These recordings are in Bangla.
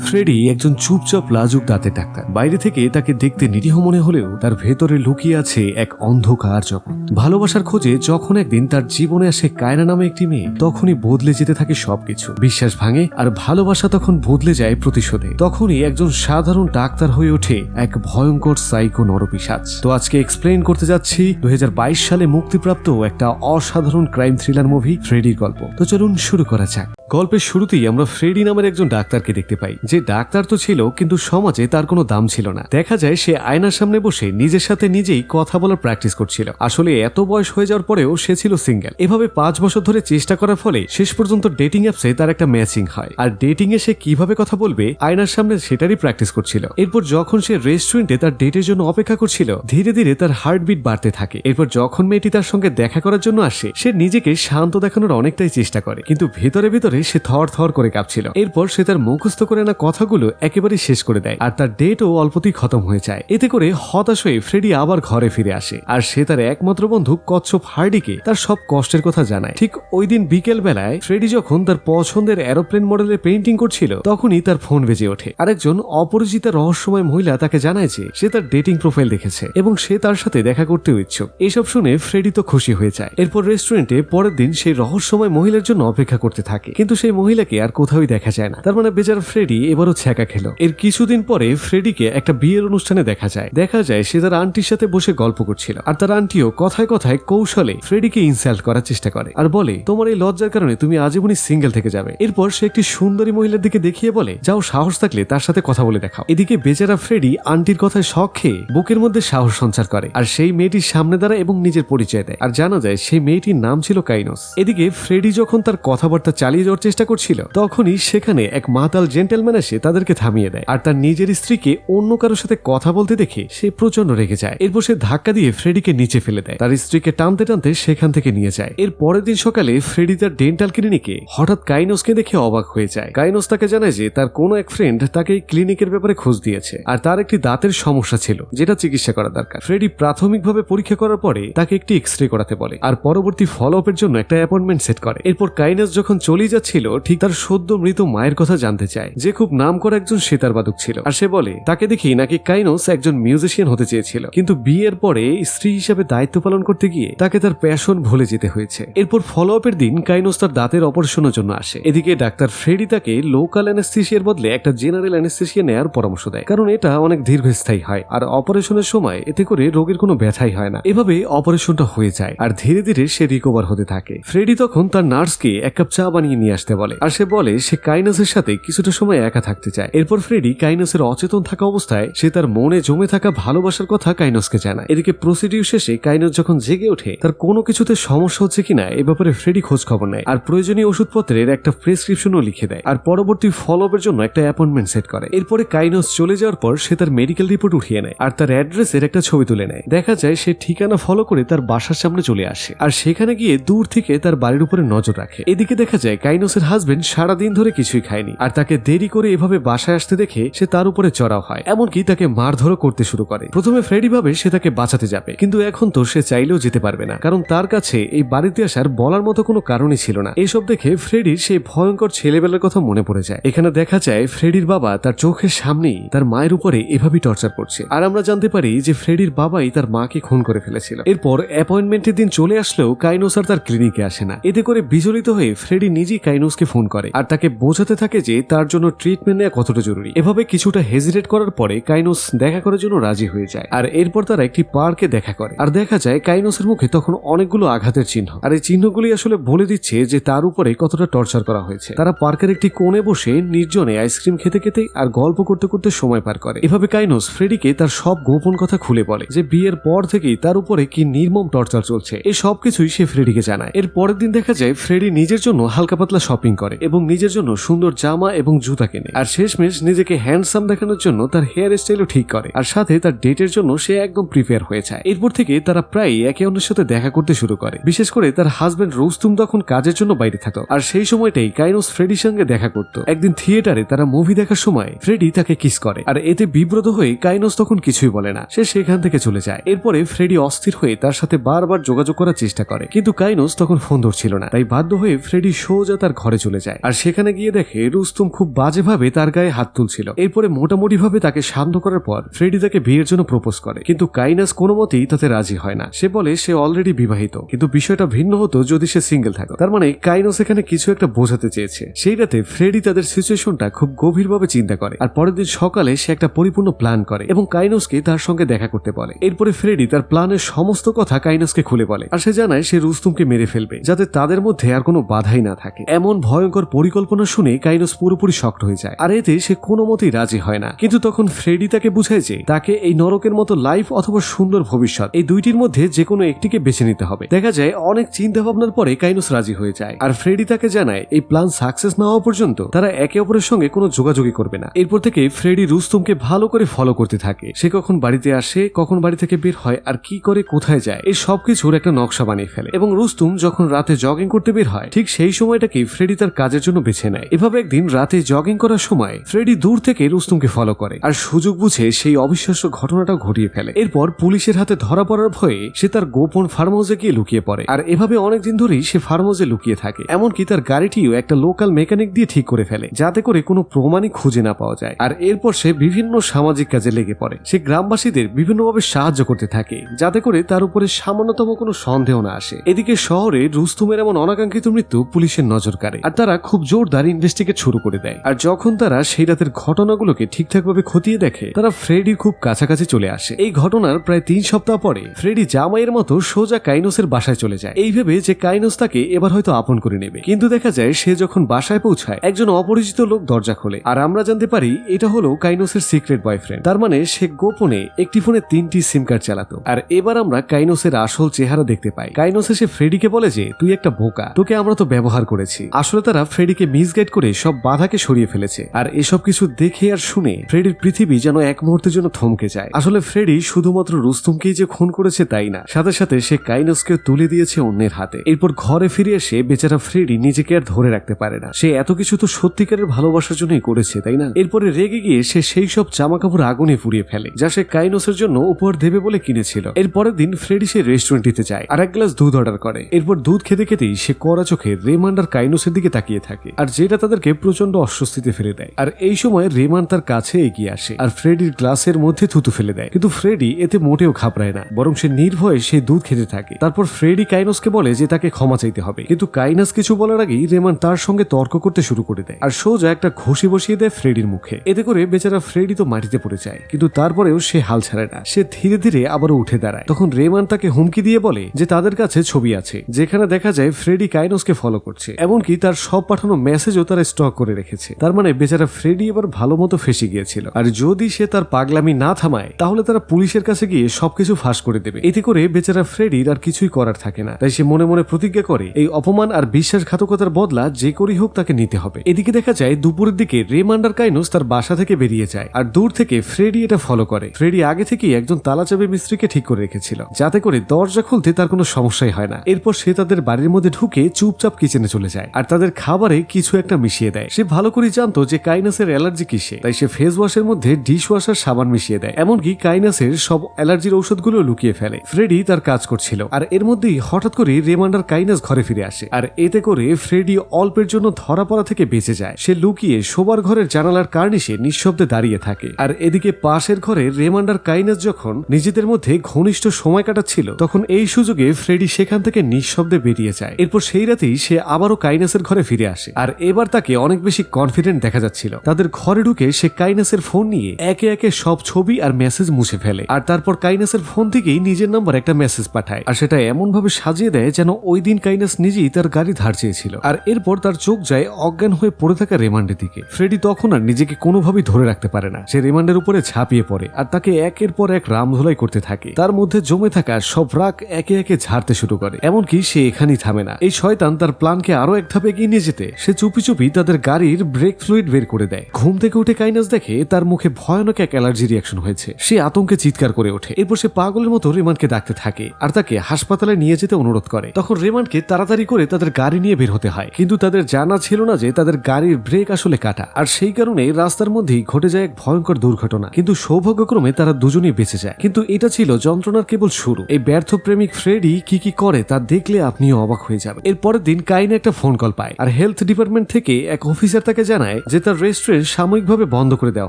ফ্রেডি একজন চুপচাপ লাজুক দাঁতের ডাক্তার। বাইরে থেকে তাকে দেখতে নিরীহ মনে হলেও তার ভেতরে লুকিয়ে আছে এক অন্ধকার জগৎ। ভালোবাসার খোঁজে যখন একদিন তার জীবনে আসে কায়রা নামে একটি মেয়ে, তখনই বদলে যেতে থাকে সবকিছু। বিশ্বাস ভাঙে আর ভালোবাসা তখন বদলে যায় প্রতিশোধে। তখনই একজন সাধারণ ডাক্তার হয়ে ওঠে এক ভয়ঙ্কর সাইকো নরপিসাজ তো আজকে এক্সপ্লেন করতে যাচ্ছি দুই হাজার বাইশ সালে মুক্তিপ্রাপ্ত একটা অসাধারণ ক্রাইম থ্রিলার মুভি ফ্রেডির গল্প। তো চলুন শুরু করা যাক। গল্পের শুরুতেই আমরা ফ্রেডি নামের একজন ডাক্তারকে দেখতে পাই। যে ডাক্তার তো ছিল, কিন্তু সমাজে তার কোনো দাম ছিল না। দেখা যায় সে আয়নার সামনে বসে নিজের সাথে নিজেই কথা বলার প্র্যাকটিস করছিল। আসলে এত বয়স হয়ে যাওয়ার পরেও সে ছিল সিঙ্গেল। এভাবে পাঁচ বছর ধরে চেষ্টা করার ফলে শেষ পর্যন্ত ডেটিং অ্যাপসে তার একটা ম্যাচিং হয়। আর ডেটিং এ সে কীভাবে কথা বলবে, আয়নার সামনে সেটারই প্র্যাকটিস করছিল। এরপর যখন সে রেস্টুরেন্টে তার ডেটের জন্য অপেক্ষা করছিল, ধীরে ধীরে তার হার্টবিট বাড়তে থাকে। এরপর যখন মেয়েটি তার সঙ্গে দেখা করার জন্য আসে, সে নিজেকে শান্ত দেখানোর অনেকটাই চেষ্টা করে। কিন্তু ভেতরে ভেতরে সে থর থর করে কাঁপছিল। এরপর সে তার মুখস্থ করে না কথাগুলো একেবারে শেষ করে দেয় আর তার ডেটও অল্পতেই খতম হয়ে যায়। এতে করে হতাশ হয়ে ফ্রেডি আবার ঘরে ফিরে আসে। আর সে তার একমাত্র বন্ধু কচ্ছপ হার্ডিকে তার সব কষ্টের কথা জানায়। ঠিক ওই দিন বিকেল বেলায় ফ্রেডি যখন তার পছন্দের এরোপ্লেন মডেলের পেন্টিং করছিল, তখনই তার ফোন বেজে ওঠে। আরেকজন অপরিচিতা রহস্যময় মহিলা তাকে জানায় যে, সে তার ডেটিং প্রোফাইল দেখেছে এবং সে তার সাথে দেখা করতেও ইচ্ছুক। এসব শুনে ফ্রেডি তো খুশি হয়ে যায়। এরপর রেস্টুরেন্টে পরের দিন সেই রহস্যময় মহিলার জন্য অপেক্ষা করতে থাকে। কিন্তু সেই মহিলাকে আর কোথাওই দেখা যায় না। তার মানে বেচার ফ্রেডি এবারও ছ্যাঁকা খেলো। এর কিছুদিন পরে ফ্রেডিকে একটা বিয়ের অনুষ্ঠানে দেখা যায়। দেখা যায় সে তার আন্টির সাথে বসে গল্প করছিল। আর তার আন্টিও কথায় কথায় কৌশলে ফ্রেডিকে ইনসাল্ট করার চেষ্টা করে। আর বলে, তোমার এই লজ্জার কারণে তুমি আজীবনই সিঙ্গেল থেকে যাবে। এরপর সে একটি সুন্দরী মহিলার দিকে দেখিয়ে বলে, যাও, সাহস থাকলে তার সাথে কথা বলে দেখাও। এদিকে বেচারা ফ্রেডি আন্টির কথায় শখ খেয়ে বুকের মধ্যে সাহস সঞ্চার করে। আর সেই মেয়েটির সামনে দাঁড়ায় এবং নিজের পরিচয় দেয়। আর জানা যায় সেই মেয়েটির নাম ছিল কাইনোস। এদিকে ফ্রেডি যখন তার কথাবার্তা চালিয়ে যাওয়ার চেষ্টা করছিল, তখনই সেখানে এক মাতাল জেন্টেলম্যান এসে তাদেরকে থামিয়ে দেয়। আর তার নিজের স্ত্রীকে অন্য কারোর সাথে কথা বলতে দেখে সে প্রচণ্ড রেগে যায়। এরপর সে ধাক্কা দিয়ে ফ্রেডিকে নিচে ফেলে দেয়। তার স্ত্রীকে টানতে টানতে সেখান থেকে নিয়ে যায়। এর পরের দিন সকালে ফ্রেডি তার ডেন্টাল ক্লিনিকে হঠাৎ কাইনোসকে দেখে অবাক হয়ে যায়। কাইনোস তাকে জানায় যে তার কোনো এক ফ্রেন্ড তাকে এই ক্লিনিকের ব্যাপারে খোঁজ দিয়েছে। আর তার একটি দাঁতের সমস্যা ছিল, যেটা চিকিৎসা করা দরকার। ফ্রেডি প্রাথমিকভাবে পরীক্ষা করার পরে তাকে একটি এক্স রে করাতে বলে আর পরবর্তী ফলো আপের জন্য একটা অ্যাপয়েন্টমেন্ট সেট করে। এরপর কাইনাস যখন চলে যাচ্ছিল, ঠিক তার সদ্য মৃত মায়ের কথা জানতে চায়। যে খুব নাম করা একজন সেতার বাদক ছিল। আর সে বলে, তাকে দেখি নাকি কাইনোস একজন মিউজিশিয়ান হতে চেয়েছিল। কিন্তু বিয়ের পরে স্ত্রী হিসাবে দায়িত্ব পালন করতে গিয়ে তাকে তার প্যাশন ভুলে যেতে হয়েছে। এরপর ফলো আপের দিন কাইনোস তার দাঁতের অপারেশনের জন্য আসে। এদিকে ডাক্তার ফ্রেডি তাকে লোকাল অ্যানেস্থেশিয়ার বদলে একটা জেনারেল অ্যানেস্থেশিয়া নেওয়ার পরামর্শ দেয়। কারণ এটা অনেক দীর্ঘস্থায়ী হয়। আর অপারেশনের সময় এতে করে রোগীর কোনো ব্যথাই হয় না। এভাবে অপারেশনটা হয়ে যায় আর ধীরে ধীরে সে রিকভার হতে থাকে। ফ্রেডি তখন তার নার্সকে এক কাপ চা বানিয়ে নিয়ে আসতে বলে। আর সে বলে, সে কাইনাসের সাথে কিছুটা সময় একা থাকতে চায়। এরপর ফ্রেডি কাইনাসের অচেতন থাকা অবস্থায় সে তার মনে জমে থাকা ভালোবাসার কথা কাইনসকে জানায়। এদিকে প্রসিডিউ শেষে কাইনস যখন জেগে ওঠে, তার কোনো কিছুতে সমস্যা হচ্ছে কিনা এ ব্যাপারে ফ্রেডি খোঁজ খবর নেয় আর প্রয়োজনীয় ওষুধপত্রের একটা প্রেসক্রিপশনও লিখে দেয় আর পরবর্তী ফলো আপের জন্য একটা অ্যাপয়েন্টমেন্ট সেট করে। এরপরে কাইনস চলে যাওয়ার পর সে তার মেডিকেল রিপোর্ট উঠিয়ে নেয় আর তার অ্যাড্রেসের একটা ছবি তুলে নেয়। দেখা যায় সে ঠিকানা ফলো করে তার বাসার সামনে চলে আসে আর সেখানে গিয়ে দূর থেকে তার বাড়ির উপরে নজর রাখে। এদিকে দেখা যায় কাইনসের হাজবেন্ড সারাদিন ধরে কিছুই খায়নি আর তাকে দেরি করে এভাবে বাসায় আসতে দেখে সে তার উপরে চড়াও হয়। এমনকি তাকে মারধরও করতে শুরু করে। প্রথমে ফ্রেডি ভাবে সে তাকে বাঁচাতে যাবে। কিন্তু এখন তো সে চাইলেও যেতে পারবে না। কারণ তার কাছে এই বাড়িতে আসার বলার মতো কোনো কারণই ছিল না। এসব দেখে ফ্রেডির সেই ভয়ঙ্কর ছেলেবেলার কথা মনে পড়ে যায়। এখানে দেখা যায় ফ্রেডির বাবা তার চোখের সামনেই তার মায়ের উপরে এভাবেই টর্চার করছে। আর আমরা জানতে পারি যে ফ্রেডির বাবাই তার মাকে খুন করে ফেলেছিল। এরপর অ্যাপয়েন্টমেন্টের দিন চলে আসলেও কাইনোস আর তার ক্লিনিকে আসে না। এতে করে বিচলিত হয়ে ফ্রেডি নিজেই কাইনোসকে ফোন করে। আর তাকে বোঝাতে থাকে যে তার জন্য ট্রিটমেন্ট নেওয়া কতটা জরুরি? এভাবে কিছুটা হেজিটেট করার পরে কাইনোস দেখা করার জন্য রাজি হয়ে যায়। আর এরপর তারা একটি পার্কে দেখা করে। আর দেখা যায় কাইনোসের মুখে তখন অনেকগুলো আঘাতের চিহ্ন। আর এই চিহ্নগুলি আসলে বলে দিচ্ছে যে তার উপরে কতটা টর্চার করা হয়েছে। তারা পার্কের একটি কোণে বসে নির্জনে আইসক্রিম খেতে খেতে আর গল্প করতে করতে সময় পার করে। এভাবে কাইনোস ফ্রেডিকে তার সব গোপন কথা খুলে বলে যে বিয়ের পর থেকেই তার উপরে কি নির্মম টর্চার চলছে। এই সব কিছুই সে ফ্রেডিকে জানায়। এর পরের দিন দেখা যায় ফ্রেডি নিজের জন্য হালকা পাতলা শপিং করে এবং নিজের জন্য সুন্দর জামা এবং জুতা কেনে আর শেষমেশ নিজেকে হ্যান্ডসাম দেখানোর জন্য তার হেয়ার স্টাইলও ঠিক করে। আর সাথে তার ডেটের জন্য সে একদম প্রিপেয়ার হয়ে যায়। এরপর থেকে তারা প্রায় একে অন্যের সাথে দেখা করতে শুরু করে। বিশেষ করে তার হাজবেন্ড রোস্তুম তখন কাজের জন্য বাইরে থাকতো। আর সেই সময়টাই কাইনোস ফ্রেডির সঙ্গে দেখা করত। একদিন থিয়েটারে তারা মুভি দেখার সময় ফ্রেডি তাকে কিস করে। আর এতে বিব্রত হয়ে কাইনোস তখন কিছুই বলে না। সে সেখান থেকে চলে যায়। এরপরে ফ্রেডি অস্থির হয়ে তার সাথে বারবার যোগাযোগ করার চেষ্টা করে। কিন্তু কাইনোস তখন ফোন ধরছিল না। তাই বাধ্য হয়ে ফ্রেডি সোজা তার ঘরে চলে যায়। আর সেখানে গিয়ে দেখে রুস্তুম খুব বাজে বাজেভাবে তার গায়ে হাত তুলছিল। এরপরে মোটামুটি ভাবে তাকে শান্ত করার পর ফ্রেডি তাকে বিয়ের জন্য প্রপোজ করে। কিন্তু কাইনাস কোনো মতেই তাতে রাজি হয় না। সে বলে সে অলরেডি বিবাহিত। কিন্তু বিষয়টা ভিন্ন হতো যদি সে সিঙ্গেল থাকতো। তার মানে কাইনাস এখানে কিছু একটা বোঝাতে চেয়েছে। সেই রাতে ফ্রেডি তাদের সিচুয়েশনটা খুব গভীরভাবে চিন্তা করে। আর পরের দিন সকালে সে একটা পরিপূর্ণ প্ল্যান করে এবং কাইনোসকে তার সঙ্গে দেখা করতে বলে। এরপরে ফ্রেডি তার প্ল্যানের সমস্ত কথা কাইনোসকে খুলে বলে। আর সে জানায় সে রুস্তুমকে মেরে ফেলবে, যাতে তাদের মধ্যে আর কোনো বাধাই না থাকে। এমন ভয়ঙ্কর পরিকল্পনা শুনে কাইনোস পুরোপুরি শক্ট হয়ে যায়। আর এতে সে কোনো মতেই রাজি হয় না। কিন্তু তখন ফ্রেডি তাকে বুঝায় যে তাকে এই নরকের মতো লাইফ অথবা সুন্দর ভবিষ্যৎ এই দুইটির মধ্যে যে কোনো একটিকে বেছে নিতে হবে। দেখা যায় অনেক চিন্তা ভাবনার পরে কাইনোস রাজি হয়ে যায়। আর ফ্রেডি তাকে জানায়, এই প্ল্যান সাকসেস না হওয়া পর্যন্ত তারা একে অপরের সঙ্গে কোনো যোগাযোগই করবে না। এরপর থেকে ফ্রেডি রুস্তমকে ভালো করে ফলো করতে থাকে। সে কখন বাড়িতে আসে, কখন বাড়ি থেকে বের হয়, আর কি করে কোথায় যায়, এই সবকিছুর একটা নকশা বানিয়ে ফেলে। এবং রুস্তুম যখন রাতে জগিং করতে বের হয়, ঠিক সেই সময়টাকেই ফ্রেডি তার কাজের জন্য বেছে নেয়। এভাবে একদিন রাতে জগিং করার সময় ফ্রেডি দূর থেকে রুস্তুমকে ফলো করে আর সুযোগ বুঝে সেই অবিশ্বাস্য ঘটনাটা ঘটিয়ে ফেলে। এরপর পুলিশের হাতে ধরা পড়ার ভয়ে সে তার গোপন ফার্ম হাউসে গিয়ে লুকিয়ে পড়ে। আর এভাবে অনেকদিন ধরেই সে ফার্ম হাউসে লুকিয়ে থাকে। এমনকি তার গাড়িটিও একটা লোকাল মেকানিক দিয়ে ঠিক করে ফেলে, যাতে করে কোনো প্রমাণই খুঁজে না পাওয়া যায়। আর এরপর সে বিভিন্ন সামাজিক কাজে লেগে পড়ে। সে গ্রামবাসীদের বিভিন্নভাবে সাহায্য করতে থাকে, যাতে করে তার উপরে সামান্যতম কোনো সন্দেহ না আসে। এদিকে শহরে রুস্তুমের এমন অনাকাঙ্ক্ষিত মৃত্যু পুলিশের নজর কাড়ে। আর তারা খুব জোরদার ইনভেস্টিগেট শুরু করে দেয়। আর যখন তারা সেই রাতের ঘটনাগুলোকে ঠিকঠাকভাবে খতিয়ে দেখে, তারা ফ্রেডি খুব কাছাকাছি চলে আসে। এই ঘটনার প্রায় তিন সপ্তাহ পরে, ফ্রেডি জামাইয়ের মতো সোজা কাইনোসের বাসায় চলে যায়। এই ভেবে যে কাইনোস তাকে এবার হয়তো আপন করে নেবে। কিন্তু দেখা যায় সে যখন বাসায় পৌঁছায়, একজন অপরিচিত লোক দরজা খোলে। আর আমরা জানতে পারি, এটা হলো কাইনোসের সিক্রেট বয়ফ্রেন্ড। তার মানে সে গোপনে একটি ফোনে তিনটি সিম কার্ড চালাতো। আর এবার আমরা কাইনোসের আসল চেহারা দেখতে পাই। কাইনোস এসে ফ্রেডিকে বলে যে, তুই একটা বোকা, তোকে আমরা তো ব্যবহার করেছি। আসলে তারা ফ্রেডিকে মিসগাইড করে সব বাধাকে সরিয়ে ফেলেছে। আর এসব কিছু দেখে আর শুনে ফ্রেডির পৃথিবী যেন এক মুহূর্তের জন্য থমকে যায়। আসলে ফ্রেডি শুধুমাত্র রুস্তমকেই যে খুন করেছে তাই না। সাথে সাথে সে কাইনোসকে তুলে দিয়েছে অন্যের হাতে। এরপর ঘরে ফিরে এসে বেচারা ফ্রেডি নিজেকে আর ধরে রাখতে পারে না। সে এত কিছু তো সত্যিকারের ভালোবাসার জন্যই করেছে, তাই না? এরপরে রেগে গিয়ে সে সেই সব জামা কাপড় আগুনে পুড়িয়ে ফেলে, যা সে কাইনোসের জন্য উপহার দেবে বলে কিনেছিল। এর পরের দিন ফ্রেডি সে রেস্টুরেন্টটিতে যায় আর এক গ্লাস দুধ অর্ডার করে। এরপর দুধ খেতে খেতেই সে কড়া চোখে রেমান্ড আর কাইনোসের দিকে তাকিয়ে থাকে। আর যেটা তাদেরকে প্রচণ্ড অস্বস্তিতে ফেলে দেয়। আর এই সময় রেমান তার কাছে এগিয়ে আসে আর ফ্রেডির গ্লাসের মধ্যে থুতু ফেলে দেয়। কিন্তু ফ্রেডি এতে মোটেও ঘাবড়ায় না, বরং সে নির্ভয়ে সে দুধ খেতে থাকে। তারপর ফ্রেডি কাইনোসকে বলে যে তাকে ক্ষমা চাইতে হবে। কিন্তু কাইনাস কিছু বলার আগেই রেমান তার সঙ্গে তর্ক করতে শুরু করে দেয় আর সোজা একটা ঘষি বসিয়ে দেয় ফ্রেডির মুখে। এতে করে বেচারা ফ্রেডি তো মাটিতে পড়ে যায়, কিন্তু তারপরেও সে হাল ছাড়ে না। সে ধীরে ধীরে আবারও উঠে দাঁড়ায়। তখন রেমান তাকে হুমকি দিয়ে বলে যে তাদের কাছে ছবি আছে, যেখানে দেখা যায় ফ্রেডি কাইনোসকে ফলো করছে। এমনকি তার সব পাঠানো মেসেজও তারা স্টক করে রেখেছে। তার মানে বেচারা ফ্রেডি এবার ভালো মতো ফেসে গিয়েছিল। আর যদি সে তার পাগলামি না থামায়, তাহলে তারা পুলিশের কাছে গিয়ে সবকিছু ফাঁস করে দেবে। এতে করে বেচারা ফ্রেডির আর কিছুই করার থাকে না। তাই সে মনে মনে প্রতিজ্ঞা করে, এই অপমান আর বিশ্বাসঘাতকতার বদলা যে করেই হোক তাকে নিতে হবে। এদিকে দেখা যায়, দুপুরের দিকে রেমান্ডার কাইনোস তার বাসা থেকে বেরিয়ে যায়। আর দূর থেকে ফ্রেডি এটা ফলো করে। ফ্রেডি আগে থেকেই একজন তালাচাবি মিস্ত্রিকে ঠিক করে রেখেছিল। যাতে করে দরজা খুলতে তার কোনো সমস্যাই হয় না। এরপর সে তাদের বাড়ির মধ্যে ঢুকে চুপচাপ কিচেনে চলে যায়। আর তাদের খাবারে কিছু একটা মিশিয়ে দেয়। সে ভালো করে জানতো যে কাইনাসের অ্যালার্জি কিসে। তাই সে ফেস ওয়াশের মধ্যে ডিশ ওয়াশার সাবান মিশিয়ে দেয়। এমনকি কাইনাসের সব অ্যালার্জির ঔষধগুলো লুকিয়ে ফেলে। ফ্রেডি তার কাজ করছিল। আর এর মধ্যেই হঠাৎ করে রেমান্ডার কাইনাস ঘরে ফিরে আসে। আর এতে করে ফ্রেডি অল্পের জন্য ধরা পড়া থেকে বেঁচে যায়। সে লুকিয়ে শোবার ঘরের জানালার কার্নিশে নিঃশব্দে দাঁড়িয়ে থাকে। আর এদিকে পাশের ঘরে রেমান্ডার কাইনাস যখন নিজেদের মধ্যে ঘনিষ্ঠ সময় কাটাচ্ছিল, তখন এই সুযোগে ফ্রেডি সেখান থেকে নিঃশব্দে বেরিয়ে যায়। এরপর সেই রাতেই সে আবারও কাইনাসের ঘরে ফিরে আসে। আর এবার তাকে অনেক বেশি কনফিডেন্ট দেখা যাচ্ছিল। তাদের ঘরে ঢুকে সে কাইনাসের ফোন নিয়ে একে একে সব ছবি আর মেসেজ মুছে ফেলে। আর তারপর কাইনাসের ফোন থেকেই নিজের নাম্বার একটা মেসেজ পাঠায়। আর সেটা এমন ভাবে সাজিয়ে দেয় যেন ওই দিন কাইনাস নিজেই তার গাড়ি ধার চেয়েছিল। আর এরপর তার চোখ যায় অজ্ঞান হয়ে পড়ে থাকা রেমান্ডের দিকে। ফ্রেডি তখন আর নিজেকে কোনোভাবেই ধরে রাখতে পারে না। সে রেমান্ডের উপরে ঝাঁপিয়ে পড়ে। আর তাকে একের পর এক রামধোলাই করতে থাকে। তার মধ্যে জমে থাকা সব রাগ একে একে ঝাড়তে শুরু করে। এমনকি সে এখানেই থামে না। এই শয়তান তার প্ল্যানকে আরও এক ধাপ এগিয়ে নিয়ে যেতে, সে চুপি চুপি তাদের গাড়ির ব্রেক ফ্লুইড বের করে দেয়। ঘুম থেকে উঠে কাইনাস দেখে তার মুখে ভয়ানক এক অ্যালার্জি রিয়াকশন হয়েছে। সে আতঙ্কে চিৎকার করে ওঠে। এরপর সে পাগলের মতো রেমানকে ডাকতে থাকে আর তাকে হাসপাতালে নিয়ে যেতে অনুরোধ করে। তখন রেমানকে তাড়াতাড়ি করে তাদের গাড়ি নিয়ে বের হতে হয়। কিন্তু তাদের জানা ছিল না যে তাদের গাড়ির ব্রেক আসলে কাটা। আর সেই কারণে রাস্তার মধ্যেই ঘটে যায় এক ভয়ঙ্কর দুর্ঘটনা। কিন্তু সৌভাগ্যক্রমে তারা দুজনেই বেঁচে যায়। কিন্তু এটা ছিল যন্ত্রণার কেবল শুরু। এই ব্যর্থ প্রেমিক ফ্রেডি কি কি করে তা দেখলে আপনিও অবাক হয়ে যাবেন। এর পরের দিন কাইন একটা ফোন কল পায়। আর হেলথ ডিপার্টমেন্ট থেকে এক অফিসার তাকে জানায় জানায় যে তার রেস্টুরেন্ট সাময়িকভাবে বন্ধ করে দেওয়া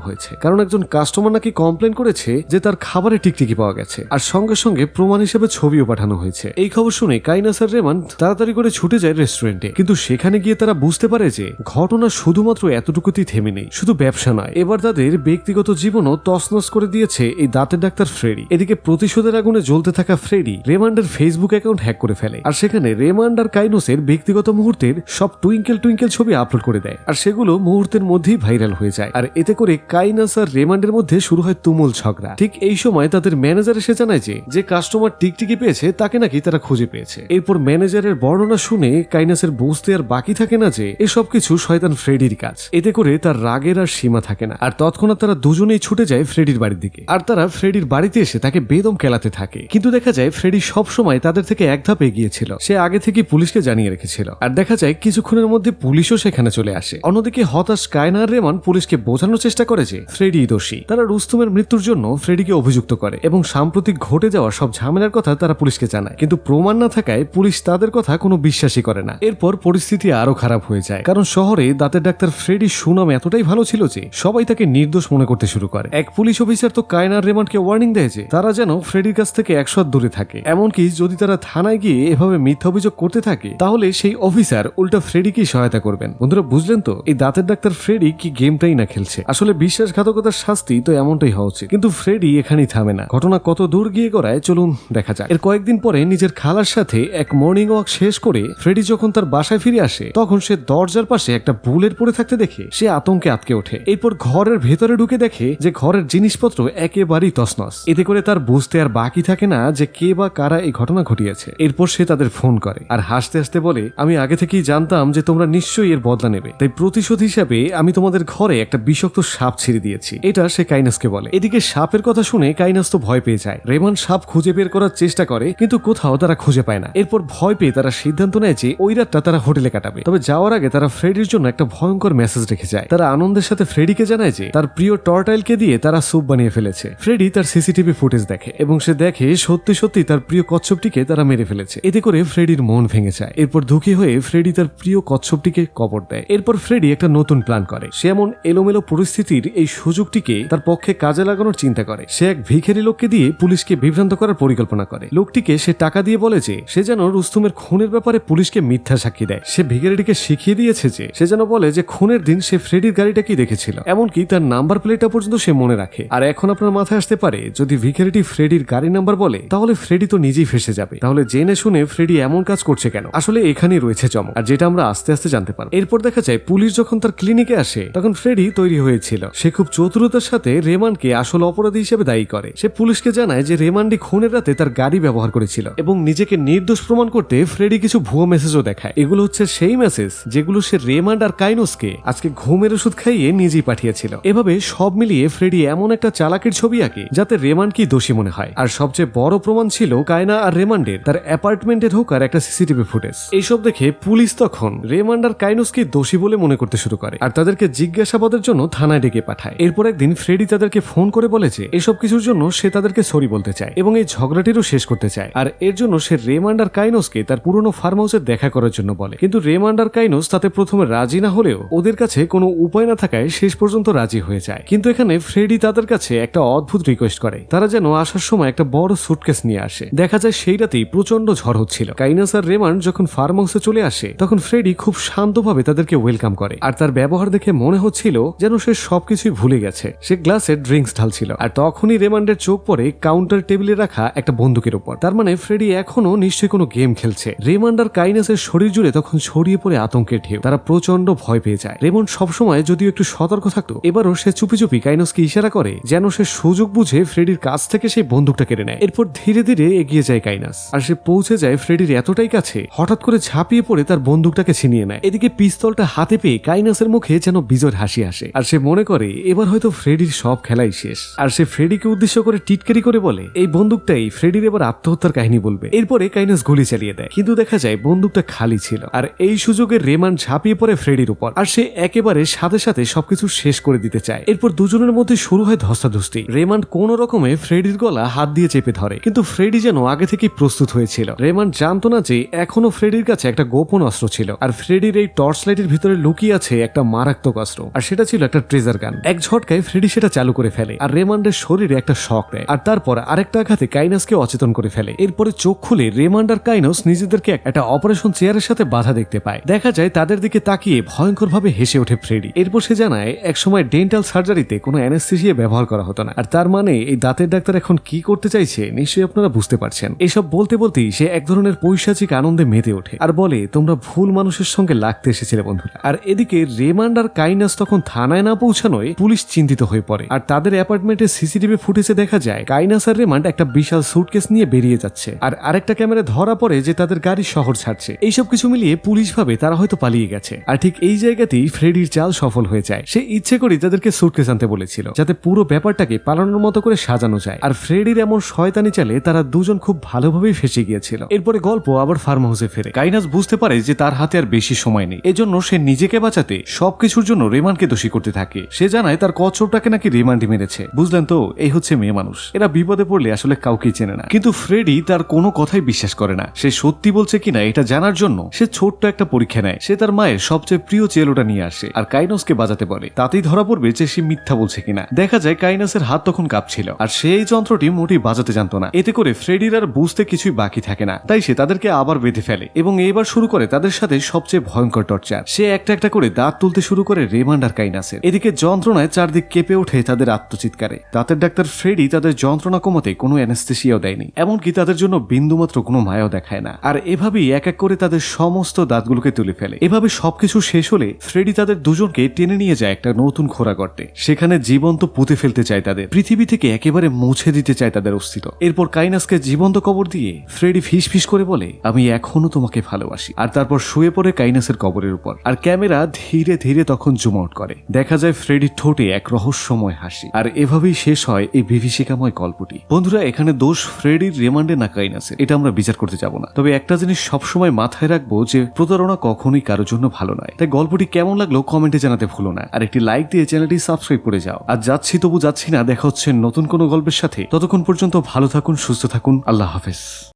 হয়েছে। কারণ একজন কাস্টমার নাকি কমপ্লেন করেছে যে তার খাবারে টিকটিকি পাওয়া গেছে। আর সঙ্গে সঙ্গে প্রমাণ হিসেবে ছবিও পাঠানো হয়েছে। এই খবর শুনে কাইনাস আর রেমান তাড়াতাড়ি করে ছুটে যায় রেস্টুরেন্টে। কিন্তু সেখানে গিয়ে তারা বুঝতে পারে যে ঘটনা শুধুমাত্র এতটুকুতেই থেমে নেই। শুধু ব্যবসা নয়, এবার তাদের ব্যক্তিগত জীবনও তছনছ করে দিয়েছে এই দাঁতের ডাক্তার ফ্রেডি। এদিকে প্রতিশোধের আগুনে জ্বলতে থাকা ফ্রেডি রেমান্ডের ফেসবুক অ্যাকাউন্ট হ্যাক করে ফেলে। আর সেখানে রেমান্ড আর কাইনোসের ব্যক্তিগত মুহূর্তের সব টুইঙ্কেল টুইঙ্কেল ছবি আপলোড করে দেয়। আর সেগুলো মুহূর্তের মধ্যেই ভাইরাল হয়ে যায়। আর এতে করে কাইনাস আর রেমান্ডের মধ্যে শুরু হয় তুমুল ঝগড়া। ঠিক এই সময় তাদের ম্যানেজার এসে জানায় যে যে কাস্টমার টিকটিকি পেয়েছে, তাকে নাকি তারা খুঁজে পেয়েছে। এরপর ম্যানেজারের বর্ণনা শুনে কাইনাসের বুঝতে আর বাকি থাকে না যে, এসব কিছু শয়তান ফ্রেডির কাজ। এতে করে তার রাগের আর সীমা থাকে না। আর তৎক্ষণাৎ তারা দুজনেই ছুটে যায় ফ্রেডির বাড়ির দিকে। আর তারা ফ্রেডির বাড়িতে এসে তাকে বেদম খেলাতে থাকে। কিন্তু দেখা যায় ফ্রেডি সব সময় তাদের থেকে এক ধাপ এগিয়েছিল। সে আগে থেকে পুলিশকে জানিয়ে রেখেছিল। আর দেখা যায় কিছুক্ষণের মধ্যে পুলিশও সেখানে চলে আসে। অন্যদিকে হতাশ কায়নার রেমান পুলিশকে বোঝানোর চেষ্টা করে যে ফ্রেডি দোষী। তারা রুস্তমের মৃত্যুর জন্য ফ্রেডিকে অভিযুক্ত করে এবং সাম্প্রতিক ঘটে যাওয়া সব ঝামেলার কথা তারা পুলিশকে জানায়। কিন্তু প্রমাণ না থাকায় পুলিশ তাদের কথা কোনো বিশ্বাসই করে না। এরপর পরিস্থিতি আরও খারাপ হয়ে যায়। কারণ শহরে দাঁতের ডাক্তার ফ্রেডি সুনাম এতটাই ভালো ছিল যে সবাই তাকে নির্দোষ মনে করতে শুরু করে। এক পুলিশ অফিসার তো কায়নার রেমান্ডকে ওয়ার্নিং দেয় যে তারা যেন ফ্রেডির কাছ থেকে একশো দূরে থাকে। এমনকি যদি তারা থানায় গিয়ে এভাবে মিথ্যা অভিযোগ করতে থাকে, তাহলে সেই অফিসার উল্টা ফ্রেডিকেই সহায়তা করবেন। বন্ধুরা, বুঝলেন তো? এই দাঁতের ডাক্তার ফ্রেডি কি গেমটাই না খেলছে? আসলে বিশ্বাসঘাতকতার শাস্তি তো এমনটাই হওয়া উচিত। কিন্তু ফ্রেডি এখানেই থামে না। ঘটনা কত দূর গিয়ে গড়ায়, চলুন দেখা যাক। এর কয়েকদিন পরে নিজের খালার সাথে এক মর্নিং ওয়াক শেষ করে ফ্রেডি যখন তার বাসায় ফিরে আসে, তখন সে দরজার পাশে একটা বুলেট পড়ে থাকতে দেখে সে আতঙ্কে আটকে ওঠে। এরপর ঘরের ভেতরে ঢুকে দেখে যে ঘরের জিনিসপত্র একেবারেই তসনস এতে করে তার বুঝতে আর বাকি থাকে না যে কে বা কারা এই ঘটনা ঘটিয়েছে। এরপর সে তাদের ফোন করে আর হাসতে হাসতে বলে, আমি আগে থেকেই জানতাম যে তোমরা নিশ্চয়ই এর বদলা নেবে। তাই প্রতিশোধ হিসাবে আমি তোমাদের ঘরে একটা বিষাক্ত সাপ ছেড়ে দিয়েছি। এটা সে কাইনাসকে বলে। এদিকে সাপের কথা শুনে কাইনাস তো ভয় পেয়ে যায়। রেমান সাপ খুঁজে বের করার চেষ্টা করে, কিন্তু কোথাও তারা খুঁজে পায় না। এরপর ভয় পেয়ে তারা সিদ্ধান্ত নেয় যে ওই রাতটা তারা হোটেলে কাটাবে। তবে যাওয়ার আগে তারা ফ্রেডির জন্য একটা ভয়ঙ্কর মেসেজ রেখে যায়। তারা আনন্দের সাথে ফ্রেডিকে জানায় যে তার প্রিয় টর্টাইলকে দিয়ে তারা স্যুপ বানিয়ে ফেলেছে। ফ্রেডি তার সিসিটিভি ফুটেজ দেখে এবং সে দেখে সত্যি সত্যি তার প্রিয় কচ্ছপটিকে তারা মেরে ফেলেছে। এতে করে ফ্রেডির মন ভেঙে যায়। এরপর দুঃখী হয়ে ফ্রেডি তার প্রিয় কচ্ছপটিকে কবর দেয়। এরপর ফ্রেডি একটা নতুন প্ল্যান করে। সে এমন এলোমেলো পরিস্থিতির এই সুযোগটিকে তার পক্ষে কাজে লাগানোর চিন্তা করে। সে এক ভিখারি লোককে দিয়ে পুলিশকে বিভ্রান্ত করার পরিকল্পনা করে। লোকটিকে সে টাকা দিয়ে বলে যে, সে যেন রুস্তুমের খুনের ব্যাপারে পুলিশকে মিথ্যা সাক্ষী দেয়। সে ভিখারিটিকে শিখিয়ে দিয়েছে যে, সে যেন বলে যে, খুনের দিন সে ফ্রেডির গাড়িটাকেই দেখেছিল। এমনকি তার নাম্বার প্লেটটা পর্যন্ত সে মনে রাখে। আর এখন আপনার মাথায় আসতে পারে, যদি ভিখারিটি ফ্রেডির গাড়ি নাম্বার বলে, তাহলে ফ্রেডি তো নিজেই ফেসে যাবে। তাহলে জেনে শুনে ফ্রেডি এমন কাজ করছে কেন? আসলে এখানেই রয়েছে চমক। আর যেটা আমরা আস্তে আস্তে জানতে পারব। এরপর দেখা যায়, পুলিশ যখন তার ক্লিনিকে আসে, তখন ফ্রেডি তৈরি হয়েছিল। সে খুব চতুরতার সাথে রেমানকে আসল অপরাধী হিসেবে দায়ী করে। সে পুলিশকে জানায় যে রেমান্ডি খুনের রাতে তার গাড়ি ব্যবহার করেছিল এবং নিজেকে নির্দোষ প্রমাণ করতে ফ্রেডি কিছু ভুয়ো মেসেজও দেখায়। এগুলো হচ্ছে সেই মেসেজ যেগুলো সে রেমান্ড আর কাইনোসকে আজকে ঘুমের ওষুধ খাইয়ে নিজেই পাঠিয়েছিল। এভাবে সব মিলিয়ে ফ্রেডি এমন একটা চালাকের ছবি আঁকে, যাতে রেমান্ডকেই দোষী মনে হয়। আর সবচেয়ে বড় প্রমাণ ছিল কায়না আর রেমান্ডের, তার অ্যাপার্টমেন্টে ঢোকার একটা সিসিটিভি ফুটেজ। এইসব দেখে পুলিশ তখন রেমান্ড আর কাইনোসকে দোষী বলে মনে করতে শুরু করে। আর তাদেরকে জিজ্ঞাসাবাদের জন্য থানায় ডেকে পাঠায়। এরপর একদিন ফ্রেডি তাদেরকে ফোন করে বলে যে, এসব কিছুর জন্য সে তাদেরকে সরি বলতে চায় এবং এই ঝগড়াটিরও শেষ করতে চায়। আর এর জন্য সে রেমান্ডার কাইনোসকে তার পুরনো ফার্ম হাউসে দেখা করার জন্য বলে। কিন্তু রেমান্ডার কাইনোস তাতে প্রথমে রাজি না হলেও ওদের কাছে কোনো উপায় না থাকায় শেষ পর্যন্ত রাজি হয়ে যায়। কিন্তু এখানে ফ্রেডি তাদের কাছে একটা অদ্ভুত রিকোয়েস্ট করে। তারা যেন আসার সময় একটা বড় সুটকেস নিয়ে আসে। দেখা যায় সেই রাতেই প্রচণ্ড ঝড় হচ্ছিল। কাইনাস আর রেমান্ড যখন ফার্ম হাউসে চলে আসে, তখন ফ্রেডি খুব শান্তভাবে তাদেরকে ওয়েলকাম করে। আর তার ব্যবহার দেখে মনে হচ্ছিল যেন সে সবকিছুই ভুলে গেছে। সে গ্লাসে ড্রিঙ্কস ঢালছিল। আর তখনই রেমান্ডের চোখ পড়ে কাউন্টার টেবিলে রাখা একটা বন্দুকের উপর। তার মানে ফ্রেডি এখনও নিশ্চয়ই কোনো গেম খেলছে। রেমান্ড আর কাইনাসের শরীর জুড়ে তখন ছড়িয়ে পড়ে আতঙ্কের ঢেউ। তারা প্রচণ্ড ভয় পেয়ে যায়। রেমন্ড সবসময় যদিও একটু সতর্ক থাকতো, এবারও সে চুপি চুপি কাইনসকে ইশারা করে যেন সে সুযোগ বুঝে ফ্রেডির কাছ থেকে সেই বন্দুকটা কেড়ে নেয়। এরপর ধীরে ধীরে এগিয়ে যায় কাইনাস। আর সে পৌঁছে যায় ফ্রেডির এতটাই কাছে, হঠাৎ করে ঝাঁপিয়ে পড়ে তার বন্দুকটাকে ছিনিয়ে নেয়। এদিকে পিস্তলটা হাতে পেয়ে কাইনাসের মুখে যেন বিজয়ের হাসি আসে। আর সে মনে করে, এবার হয়তো ফ্রেডির সব খেলাই শেষ। আর সে ফ্রেডিকে উদ্দেশ্য করে টিটকারি করে বলে, এই বন্দুকটাই ফ্রেডির এবার আত্মহত্যার কাহিনী বলবে। এরপরে কাইনাস গুলি চালিয়ে দেয়। কিন্তু দেখা যায়, বন্দুকটা খালি ছিল। আর এই সুযোগে রেমান ঝাঁপিয়ে পড়ে ফ্রেডির উপর। আর সে একেবারে সাথে সাথে সবকিছু শেষ করে দিতে চায়। এরপর দুজনের মধ্যে শুরু হয় ধস্তাধস্তি। রেমান্ড কোন রকমে ফ্রেডির গলা হাত দিয়ে চেপে ধরে। কিন্তু ফ্রেডি যেন আগে থেকেই প্রস্তুত হয়েছিল। রেমান্ড জানতো না যে, এখনও ফ্রেডির কাছে একটা গোপন অস্ত্র ছিল। আর ফ্রেডির এই টর্চ লাইটের ভিতরে লুকিয়ে আছে একটা মারাত্মক অস্ত্র। আর সেটা ছিল একটা ট্রেজার গান এক ঝটকায় ফ্রেডি সেটা চালু করে ফেলে, আর রেমান্ডের শরীরে একটা শখ দেয়। আর তারপর আরেকটা আঘাতে কাইনাসকে অচেতন করে ফেলে। এরপরে চোখ খুলে রেমান্ড আর কাইনাস নিজেদেরকে একটা অপারেশন চেয়ারের সাথে বাধা দেখতে পায়। দেখা যায় তাদের দিকে তাকিয়ে ভয়ঙ্করভাবে হেসে ওঠে ফ্রেডি। এরপর সে জানায়, একসময় ডেন্টাল সার্জারিতে কোনো অ্যানেস্থেসিয়া ব্যবহার করা হতো না। আর তার মানে এই দাঁতের ডাক্তার এখন কি করতে চাইছে, নিশ্চয়ই আপনারা বুঝতে পারছেন। এসব বলতে বলতেই সে এক ধরনের পৈশাচিক আনন্দে মেতে ওঠে। আর বলে, তোমরা ভুল মানুষের সঙ্গে লাগতে এসেছিলে, বন্ধুরা। আর এদিকে রেমান্ড আর কাইনাস তখন থানায় না পৌঁছানোয় পুলিশ চিন্তিত হয়ে পড়ে। আর তাদের অ্যাপার্টমেন্টের সিসিটিভি ফুটেজে দেখা যায়, কাইনাস আর রেমান্ড একটা বিশাল সুটকেস নিয়ে বেরিয়ে যাচ্ছে। আর আরেকটা ক্যামেরা ধরা পড়ে যে তাদের গাড়ি শহর ছাড়ছে। এইসব কিছু মিলিয়ে পুলিশ ভাবে তারা হয়তো পালিয়ে গেছে। আর ঠিক এই জায়গাতেই ফ্রেডির চাল সফল হয়ে যায়। সে ইচ্ছে করে তাদেরকে সুটকেস আনতে বলেছিল, যাতে পুরো ব্যাপারটাকে পালানোর মতো করে সাজানো যায়। আর ফ্রেডির এমন শয়তানি চালে তারা দুজন খুব ভালোভাবেই ফেসে গিয়েছিল। এরপরে গল্প আবার ফার্ম হাউসে ফেরে। কাইনাস বুঝতে পারে যে তার হাতে আর বেশি সময় নেই। এজন্য সে নিজেকে বাঁচাতে সবকিছুর জন্য রেমানকে দোষী করতে থাকে। সে জানায় তার কচ্ছপটাকে নাকি রেমান্ডি মেরেছে। বুঝলেন তো, এই হচ্ছে মেয়ে মানুষ। এরা বিপদে পড়লে আসলে কাউকেই চেনে না। কিন্তু ফ্রেডি তার কোনো কথাই বিশ্বাস করে না। সে সত্যি বলছে কিনা এটা জানার জন্য সে ছোট্ট একটা পরীক্ষা নেয়। সে তার মায়ের সবচেয়ে প্রিয় চেলোটা নিয়ে আসে আর কাইনসকে বাজাতে বলে তাতেই ধরা পড়বে যে সে মিথ্যা বলছে কিনা। দেখা যায় কাইনাসের হাত তখন কাঁপছিল। আর সে এই যন্ত্রটি মোটেই বাজাতে জানতো না। এতে করে ফ্রেডির আর বুঝতে কিছুই বাকি থাকে না। তাই সে তাদেরকে আবার বেঁধে ফেলে এবং এবার শুরু করে তাদের সাথে সবচেয়ে ভয়ঙ্কর টর্চার। সে একটা একটা করে দাঁত তুলতে শুরু করে রেমান্ড আর কাইনাসের এদিকে যন্ত্রণায় চারদিক কেঁপে ওঠে তাদের আত্মচিৎকারে। দাঁতের ডাক্তার ফ্রেডি তাদের যন্ত্রণা কমাতে কোনো অ্যানেস্থেসিয়াও দেয়নি, এমনকি তাদের জন্য বিন্দুমাত্র কোনো মায়াও দেখায় না। আর এভাবেই এক এক করে তাদের সমস্ত দাঁতগুলোকে তুলে ফেলে। এভাবে সবকিছু শেষ হলে ফ্রেডি তাদের দুজনকে টেনে নিয়ে যায় একটা নতুন খোরা গর্তে। সেখানে জীবন্ত পুঁতে ফেলতে চায় তাদের। পৃথিবী থেকে একেবারে মুছে দিতে চায় তাদের অস্তিত্ব। এরপর কাইনাসকে জীবন্ত কবর দিয়ে ফ্রেডি ফিস ফিস করে বলে, আমি এখনও তোমাকে ভালোবাসি। আর তারপর শুয়ে পড়ে কাইনাসের কবরের উপর। আর ক্যামেরা ধীরে ধীরে ধীরে তখন জুম আউট করে। দেখা যায় ফ্রেডির ঠোঁটে এক রহস্যময় হাসি। আর এভাবেই শেষ হয় এই বিভীষিকাময় গল্পটি। বন্ধুরা, এখানে দোষ ফ্রেডির রেমান্ডে না কাইনাসের এটা আমরা বিচার করতে যাব না। তবে একটা জিনিস সবসময় মাথায় রাখব যে, প্রতারণা কখনোই কারোর জন্য ভালো নয়। তাই গল্পটি কেমন লাগল কমেন্টে জানাতে ভুলো না। আর একটি লাইক দিয়ে চ্যানেলটি সাবস্ক্রাইব করে যাও। আর যাচ্ছি তবু যাচ্ছি না, দেখা হচ্ছে নতুন কোনো গল্পের সাথে। ততক্ষণ পর্যন্ত ভালো থাকুন, সুস্থ থাকুন, আল্লাহ হাফেজ।